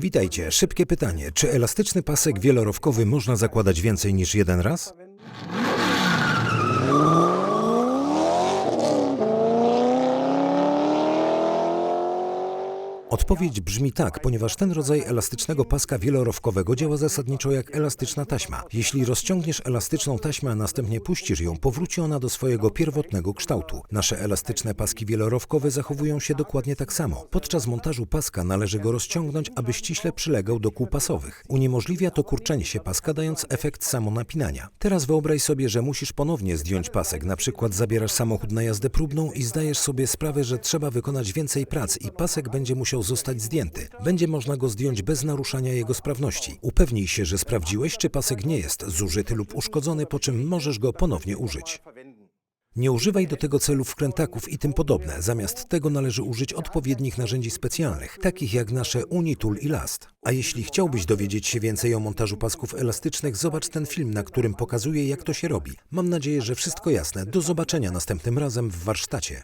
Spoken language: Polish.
Witajcie. Szybkie pytanie. Czy elastyczny pasek wielorowkowy można zakładać więcej niż jeden raz? Odpowiedź brzmi tak, ponieważ ten rodzaj elastycznego paska wielorowkowego działa zasadniczo jak elastyczna taśma. Jeśli rozciągniesz elastyczną taśmę, a następnie puścisz ją, powróci ona do swojego pierwotnego kształtu. Nasze elastyczne paski wielorowkowe zachowują się dokładnie tak samo. Podczas montażu paska należy go rozciągnąć, aby ściśle przylegał do kół pasowych. Uniemożliwia to kurczenie się paska, dając efekt samonapinania. Teraz wyobraź sobie, że musisz ponownie zdjąć pasek. Na przykład zabierasz samochód na jazdę próbną i zdajesz sobie sprawę, że trzeba wykonać więcej prac i pasek będzie musiał zostać zdjęty. Będzie można go zdjąć bez naruszania jego sprawności. Upewnij się, że sprawdziłeś, czy pasek nie jest zużyty lub uszkodzony, po czym możesz go ponownie użyć. Nie używaj do tego celu wkrętaków i tym podobne. Zamiast tego należy użyć odpowiednich narzędzi specjalnych, takich jak nasze Unitool i Last. A jeśli chciałbyś dowiedzieć się więcej o montażu pasków elastycznych, zobacz ten film, na którym pokazuję, jak to się robi. Mam nadzieję, że wszystko jasne. Do zobaczenia następnym razem w warsztacie.